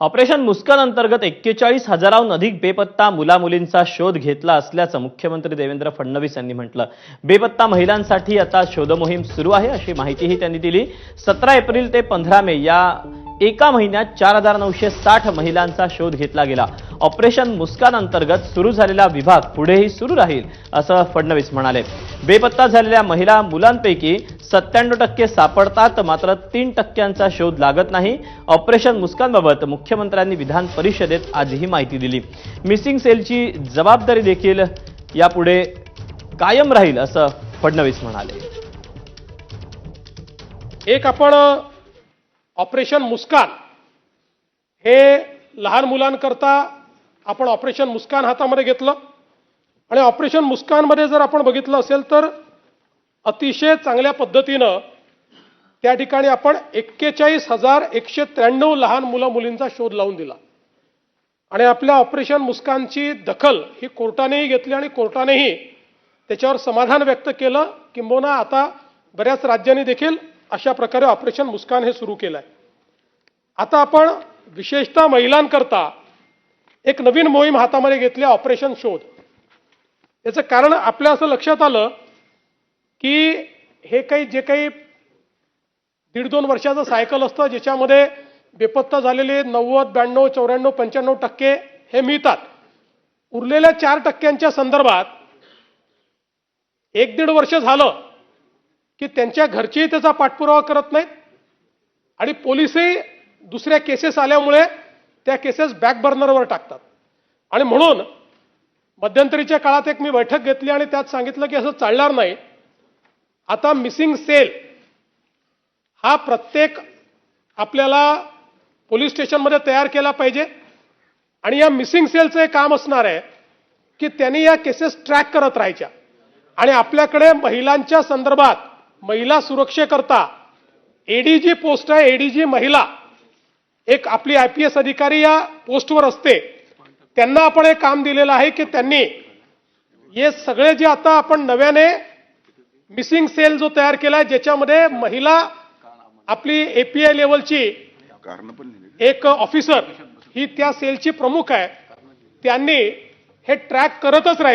Operation मुस्कान अंतर्गत एक्केचाळीस हजाराहून अधिक बेपत्ता मुला मुलींचा शोध घेतला असल्याचं मुख्यमंत्री देवेंद्र फडणवीस यांनी म्हटलं. बेपत्ता महिलांसाठी आता शोधमोहीम सुरू आहे अशी माहितीही त्यांनी दिली. सतरा एप्रिल ते पंधरा मे या एका महिन्यात चार हजार नऊशे साठ महिलांचा शोध घेतला गेला. ऑपरेशन मुस्कान अंतर्गत सुरू झालेला विभाग पुढेही सुरू राहील असं फडणवीस म्हणाले. बेपत्ता झालेल्या महिला मुलांपैकी सत्त्याण्णव टक्के सापडतात मात्र तीन टक्क्यांचा शोध लागत नाही. ऑपरेशन मुस्कानबाबत मुख्यमंत्र्यांनी विधान परिषदेत आज ही माहिती दिली. मिसिंग सेलची जबाबदारी देखील यापुढे कायम राहील असं फडणवीस म्हणाले. एक आपण ऑपरेशन मुस्कान. हे लहान मुलांकरता आपण ऑपरेशन मुस्कान हातामध्ये घेतलं. आणि ऑपरेशन मुस्कानमध्ये जर आपण बघितलं असेल तर अतिशय चांगल्या पद्धतीनं त्या ठिकाणी आपण एक्केचाळीस हजार एकशे त्र्याण्णव लहान मुलं मुलींचा शोध लावून दिला. आणि आपल्या ऑपरेशन मुस्कानची दखल ही कोर्टानेही घेतली आणि कोर्टानेही त्याच्यावर समाधान व्यक्त केलं किंबहुना आता बऱ्याच राज्यांनी देखील अशा प्रकारे ऑपरेशन मुस्कान हे सुरू केलं आहे आता आपण विशेषतः महिलांकरता एक नवीन मोहीम हातामध्ये घेतली ऑपरेशन शोध. याचं कारण आपल्या असं लक्षात आलं की हे काही जे काही दीड दोन वर्षाचं सायकल असतं ज्याच्यामध्ये बेपत्ता झालेले नव्वद ब्याण्णव चौऱ्याण्णव पंच्याण्णव टक्के हे मिळतात. उरलेल्या चार टक्क्यांच्या संदर्भात एक दीड वर्ष झालं की त्यांच्या घरचेही त्याचा पाठपुरावा करत नाहीत. आणि पोलिसही दुसऱ्या केसेस आल्यामुळे त्या केसेस बॅकबर्नरवर टाकतात. आणि म्हणून मध्यंतरीच्या काळात एक मी बैठक घेतली आणि त्यात सांगितलं की असं चालणार नाही. आता मिसिंग सेल हा प्रत्येक आपल्याला पोलीस स्टेशनमध्ये तयार केला पाहिजे. आणि या मिसिंग सेलचं एक काम असणार आहे की त्यांनी या केसेस ट्रॅक करत राहायच्या. आणि आपल्याकडे महिलांच्या संदर्भात महिला सुरक्षेकरता एडीजी पोस्ट आहे. एडीजी महिला. एक आपली आय पी एस अधिकारी या पोस्टवर असते. त्यांना आपण एक काम दिलेलं आहे की त्यांनी हे सगळे जे आता आपण नव्याने मिसिंग सेल जो तयार केला आहे ज्याच्यामध्ये महिला आपली एपीआय लेवलची एक ऑफिसर ही त्या सेलची प्रमुख आहे. त्यांनी हे ट्रॅक करतच राहील